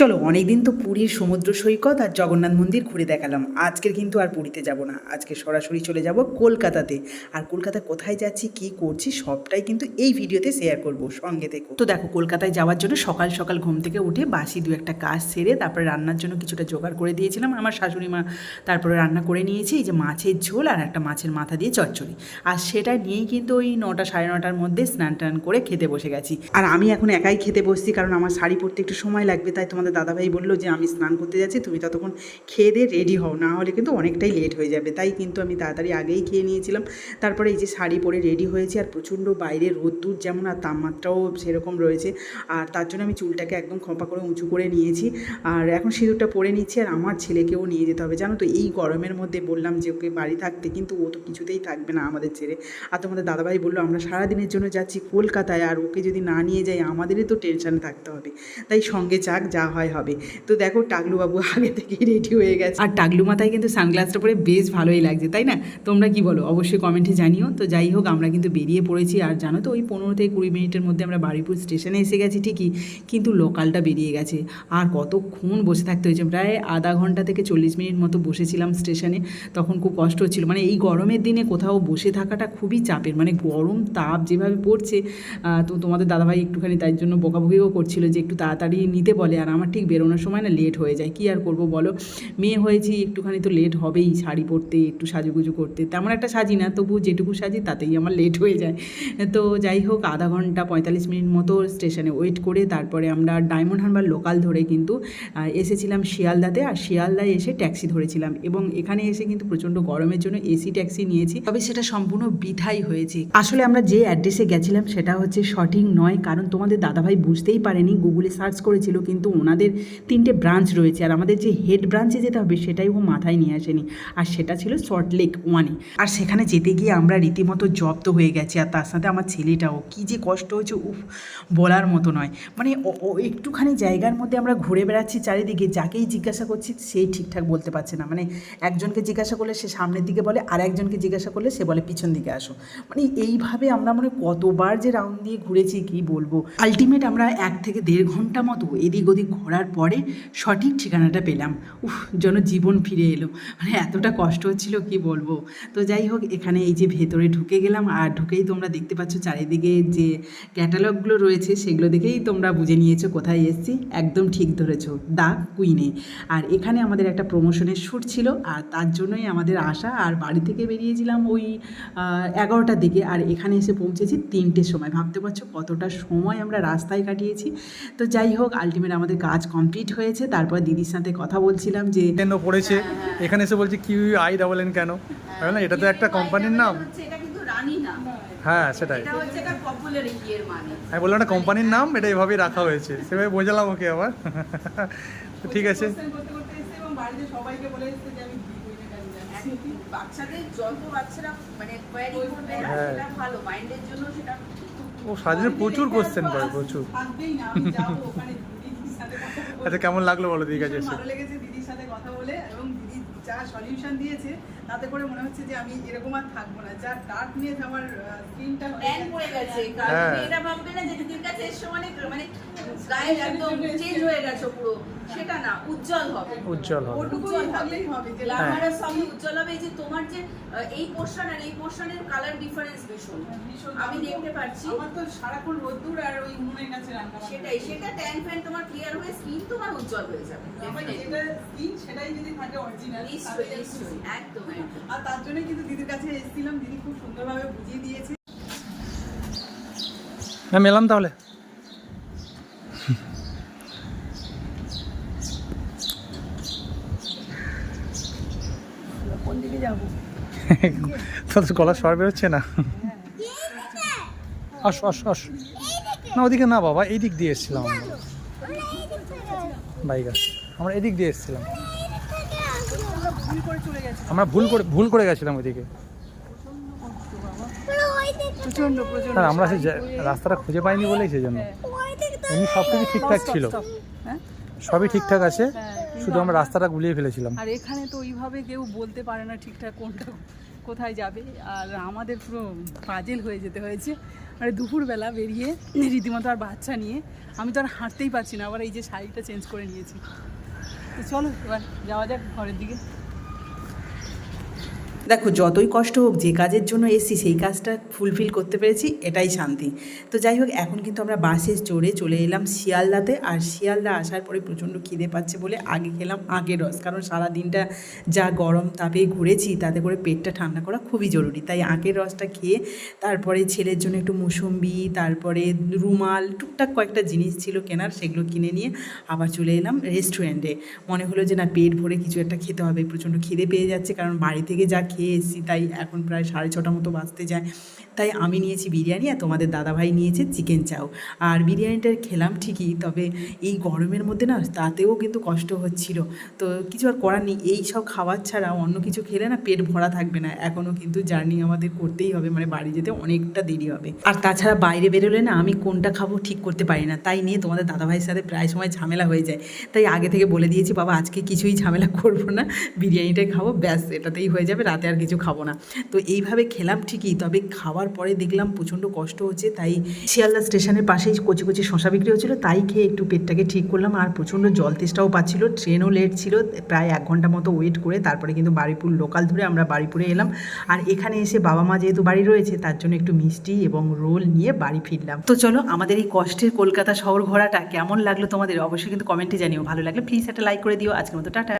চলো, অনেকদিন তো পুরীর সমুদ্র সৈকত আর জগন্নাথ মন্দির ঘুরে দেখালাম। আজকের কিন্তু আর পুরীতে যাব না। আজকে সরাসরি চলে যাব কলকাতাতে। আর কলকাতা কোথায় যাচ্ছি, কি করছি, সবটাই কিন্তু এই ভিডিওতে শেয়ার করব। সঙ্গে থেকে। তো দেখো, কলকাতায় যাওয়ার জন্য সকাল সকাল ঘুম থেকে উঠে বাসি দু একটা কাজ সেরে তারপরে রান্নার জন্য কিছুটা জোগাড় করে দিয়েছিলাম। আমার শাশুড়ি মা তারপরে রান্না করে নিয়েছি, এই যে মাছের ঝোল আর একটা মাছের মাথা দিয়ে চচ্চড়ি। আর সেটা নিয়েই কিন্তু ওই নটা সাড়ে নটার মধ্যে স্নান টান করে খেতে বসে গেছি। আর আমি এখন একাই খেতে বসছি, কারণ আমার শাড়ি পরতে একটু সময় লাগবে, তাই তোমাদের দাদাভাই বলল যে, আমি স্নান করতে যাচ্ছি, তুমি ততক্ষণ খেয়ে দিয়ে রেডি হও। না হলে কিন্তু অনেকটাই লেট হয়ে যাবে। তাই কিন্তু আমি তাড়াতাড়ি আগেই খেয়ে নিয়েছিলাম। তারপরে এই যে শাড়ি পরে রেডি হয়েছি আর প্রচণ্ড বাইরে রোদ্দুর যেমন আর তাপমাত্রাও সেরকম রয়েছে। আর তার জন্য আমি চুলটাকে একদম খোঁপা করে উঁচু করে নিয়েছি। আর এখন সিঁদুরটা পরে নিচ্ছি আর আমার ছেলেকেও নিয়ে যেতে হবে। জানো তো, এই গরমের মধ্যে বললাম যে, ওকে বাড়ি থাকতে। কিন্তু ও তো কিছুতেই থাকবে না আমাদের ছেড়ে। আর তোমাদের দাদাভাই বলল, আমরা সারাদিনের জন্য যাচ্ছি কলকাতায়। আর ওকে যদি না নিয়ে যাই, আমাদেরই তো টেনশানে থাকতে হবে। তাই সঙ্গে চাক যা হয় হবে। তো দেখো টাগলুবাবু আগে থেকেই রেডি হয়ে গেছে। আর টাগলু মাথায় কিন্তু সানগ্লাসটা পরে বেশ ভালোই লাগছে, তাই না? তোমরা কি বলো? অবশ্যই কমেন্টে জানিও। তো যাই হোক, আমরা কিন্তু বেরিয়ে পড়েছি। আর জানো তো, ওই পনেরো থেকে কুড়ি মিনিটের মধ্যে আমরা বারুইপুর স্টেশনে এসে গেছি, ঠিকই। কিন্তু লোকালটা বেরিয়ে গেছে। আর কতক্ষণ বসে থাকতে হয়েছে? প্রায় আধা ঘণ্টা থেকে চল্লিশ মিনিট মতো বসেছিলাম স্টেশনে তখন খুব কষ্ট হচ্ছিল। মানে এই গরমের দিনে কোথাও বসে থাকাটা খুবই চাপের। মানে গরম তাপ যেভাবে পড়ছে তো তোমাদের দাদাভাই একটুখানি তাই জন্য বকাবকিও করছিল যে একটু তাড়াতাড়ি নিতে বলে। আর আমার ঠিক বেরোনোর সময় না লেট হয়ে যায়। কি আর করব বলো? মেয়ে হয়েছি, একটুখানি তো লেট হবেই, শাড়ি পরতে, একটু সাজুগুজু করতে। তেমন একটা সাজি না, তবু যেটুকু সাজি তাতেই আমার লেট হয়ে যায়। তো যাই হোক, আধা ঘণ্টা পঁয়তাল্লিশ মিনিট মতো স্টেশনে ওয়েট করে তারপরে আমরা ডায়মন্ড হারবার লোকাল ধরে কিন্তু এসেছিলাম শিয়ালদাতে। আর শিয়ালদায় এসে ট্যাক্সি ধরেছিলাম। এবং এখানে এসে কিন্তু প্রচণ্ড গরমের জন্য এসি ট্যাক্সি নিয়েছি। তবে সেটা সম্পূর্ণ বৃথাই হয়েছে। আসলে আমরা যে অ্যাড্রেসে গেছিলাম, সেটা হচ্ছে সঠিক নয়। কারণ তোমাদের দাদাভাই বুঝতেই পারেনি। গুগলে সার্চ করেছিল, কিন্তু ওনাদের তিনটে ব্রাঞ্চ রয়েছে। আর আমাদের যে হেড ব্রাঞ্চে যেতে হবে, সেটাই ও মাথায় নিয়ে আসেনি। আর সেটা ছিল সল্ট লেক ওয়ানে আর সেখানে যেতে গিয়ে আমরা রীতিমতো জব্দ হয়ে গেছি। আর তার সাথে আমার ছেলেটাও কী যে কষ্ট হয়েছে, উফ, বলার মতো নয়। মানে একটুখানি জায়গার মধ্যে আমরা ঘুরে বেড়াচ্ছি চারিদিকে। যাকেই জিজ্ঞাসা করছি সেই ঠিকঠাক বলতে পারছে না। মানে একজনকে জিজ্ঞাসা করলে সে সামনের দিকে বলে, আর একজনকে জিজ্ঞাসা করলে সে বলে, পিছন দিকে আসো। মানে এইভাবে আমরা মানে কতবার যে রাউন্ড দিয়ে ঘুরেছি, কি বলব? আলটিমেট আমরা এক থেকে দেড় ঘণ্টা মতো এদিক ওদিক ঘোরার পরে সঠিক ঠিকানাটা পেলাম। উফ, যেন জীবন ফিরে এলো। মানে এতটা কষ্ট হচ্ছিল, কি বলব? তো যাই হোক, এখানে এই যে ভেতরে ঢুকে গেলাম, আর ঢুকেই তোমরা দেখতে পাচ্ছ চারিদিকে যে ক্যাটালগুলো রয়েছে, সেগুলো দেখেই তোমরা বুঝে নিয়েছো কোথায় এসেছি। একদম ঠিক ধরেছো, দা কুইনে। আর এখানে আমাদের একটা প্রমোশনের শ্যুট ছিল, আর তার জন্যই আমাদের আসা, আর বাড়ি থেকে বেরিয়েছিলাম ওই এগারোটার দিকে। আর এখানে এসে পৌঁছেছি তিনটের সময়। ভাবতে পারছ কতটা সময় আমরা রাস্তায় কাটিয়েছি। তো যাই হোক আলটিমেট আমাদের কাজ কমপ্লিট হয়েছে তারপর দিদির সাথে কথা বলছিলাম যে কেন পড়েছে এখানে এসে বলছে কিউ আই ডাবল এন কেন? না? এটা তো একটা কোম্পানির নাম। হচ্ছে এটা কিন্তু রানী না হ্যাঁ সেটাই। এটা হচ্ছে একটা পপুলার ইয়ের মানে আমি বললাম একটা কোম্পানির নাম এটা এভাবেই রাখা হয়েছে। সেভাবে বোঝালাম ওকে আবার। ঠিক আছে। করতে করতে এসেছি এবং বাড়িতে সবাইকে বলে এসেছি যে আমি এখন বাচ্চাদের যত বাচ্চারা মানে কোয়ারি করবে না হ্যাঁ। সেটা ভালো মাইন্ডের জন্য সেটা ও সারাদিনে প্রচুর কোশ্চেন করে প্রচুর থাকবেই না আমি যাব ওখানে দিদির সাথে কথা বলব। আচ্ছা কেমন লাগল বলো দিদির কাছে ভালো লেগেছে দিদির সাথে কথা বলে এবং দিদি যা সলিউশন দিয়েছে তাতে করে মনে হচ্ছে যে আমি এরকম আর থাকব না। যা ডার্কনেস আমার স্কিনটা ব্যান পড়ে গেছে। কারণ হ্যাঁ। এটা ভাববে না যে দিদির কাছে এসে মানে মানে গায়ে একদম চেঞ্জ হয়ে গেছে পুরো। সেটা না উজ্জ্বল হবে। উজ্জ্বল হবে। ওটুকুই থাকলেই হবে যে গ্ল্যামারাস সঙ্গে উজ্জ্বল হবে এই যে তোমার যে এই পোর্শন আর এই পোর্শনের কালার ডিফারেন্স ভীষণ। আমি দেখতে পাচ্ছি। আমার তো সারাক্ষণ রোদ্দুর আর ওই উনুনের কাছে রান্না সেটাই সেটা ট্যান ফ্যান তোমার ক্লিয়ার হয়ে স্কিন তোমার উজ্জ্বল হয়ে যাবে Definitely. যেটা স্কিন সেটাই যদি থাকে অরিজিনাল একদম। আর তার জন্য কিন্তু দিদির কাছে এসেছিলাম দিদি খুব সুন্দরভাবে বুঝিয়ে দিয়েছে। হ্যাঁ মেলাম তাহলে। কোন দিকে যাব? তোর তো গলা স্বর বেরোচ্ছে না। আসো আসো আসো। না ওদিকে না বাবা এই দিক দিয়ে এসেছিলাম আমরা। বাইক আমরা এদিক দিয়ে এসেছিলাম। আমরা ভুল করে ভুল করে গেছিলাম ওইদিকে স্যার আমরা সেই রাস্তাটা খুঁজে পাইনি বলেই সেই জন্য। এমনি সব কিছু ঠিকঠাক ছিল। হ্যাঁ? সবই ঠিকঠাক আছে। হ্যাঁ, শুধু আমরা রাস্তাটা গুলিয়ে ফেলেছিলাম। আর এখানে তো ওইভাবে কেউ বলতে পারে না ঠিকঠাক কোনটা কোথায় যাবে। আর আমাদের পুরো পাজেল হয়ে যেতে হয়েছে। আর দুপুরবেলা বেরিয়ে রীতিমতো আর বাচ্চা নিয়ে আমি তো আর হাঁটতেই পারছি না আবার এই যে শাড়িটা চেঞ্জ করে নিয়েছি। তো চলো এবার যাওয়া যাক ঘরের দিকে। দেখো, যতই কষ্ট হোক, যে কাজের জন্য এসেছি, সেই কাজটা ফুলফিল করতে পেরেছি, এটাই শান্তি। তো যাই হোক, এখন কিন্তু আমরা বাসে চড়ে চলে এলাম শিয়ালদাতে, আর শিয়ালদা আসার পরে প্রচণ্ড খিদে পাচ্ছে বলে আগে খেলাম আগের রস। কারণ সারা দিনটা যা গরম তাপে ঘুরেছি, তাতে করে পেটটা ঠান্ডা করা খুবই জরুরি। তাই আখের রসটা খেয়ে, তারপরে ছেলের জন্য একটু মুসম্বি, তারপরে রুমাল, টুকটাক কয়েকটা জিনিস ছিল কেনার, সেগুলো কিনে নিয়ে আবার চলে এলাম রেস্টুরেন্টে মনে হলো যে না, পেট ভরে কিছু একটা খেতে হবে, প্রচণ্ড খিদে পেয়ে যাচ্ছে, কারণ বাড়ি থেকে যা খেয়ে এসেছি তাই এখন প্রায় সাড়ে ছটা মতো বাঁচতে যায়। তাই আমি নিয়েছি বিরিয়ানি আর তোমাদের দাদাভাই নিয়েছে চিকেন চাও। আর বিরিয়ানিটা খেলাম ঠিকই, তবে এই গরমের মধ্যে না তাতেও কিন্তু কষ্ট হচ্ছিল। তো কিছু আর করার নেই, এই সব খাবার ছাড়া অন্য কিছু খেলে না পেট ভরা থাকবে না। এখনও কিন্তু জার্নি আমাদের করতেই হবে মানে বাড়ি যেতে অনেকটা দেরি হবে। আর তাছাড়া বাইরে বেরোলে না আমি কোনটা খাব ঠিক করতে পারি না, তাই নিয়ে তোমাদের দাদাভাইয়ের সাথে প্রায় সময় ঝামেলা হয়ে যায়। তাই আগে থেকে বলে দিয়েছি, বাবা, আজকে কিছুই ঝামেলা করব না, বিরিয়ানিটাই খাব, ব্যাস, এটাতেই হয়ে যাবে, রাতে আর কিছু খাব না। তো এইভাবে খেলাম ঠিকই, তবে খাওয়ার পরে দেখলাম প্রচণ্ড কষ্ট হচ্ছে, তাই শিয়ালদা স্টেশনের পাশেই কচি কচি শশা বিক্রি হচ্ছিল, তাই খেয়ে একটু পেটটাকে ঠিক করলাম, আর প্রচণ্ড জল তেষ্টাও পাচ্ছিল ট্রেনও লেট ছিল, প্রায় এক ঘণ্টা মতো ওয়েট করে তারপরে কিন্তু বাড়িপুর লোকাল ধরে আমরা বাড়িপুরে এলাম, আর এখানে এসে বাবা মা যেহেতু বাড়ি রয়েছে, তার জন্য একটু মিষ্টি এবং রোল নিয়ে বাড়ি ফিরলাম। তো চলো, আমাদের এই কষ্টের কলকাতা শহর ঘোরাটা কেমন লাগল তোমাদের, অবশ্যই কিন্তু কমেন্টে জানিও, ভালো লাগলে প্লিজ একটা লাইক করে দিও, আজকের মতো টাটা।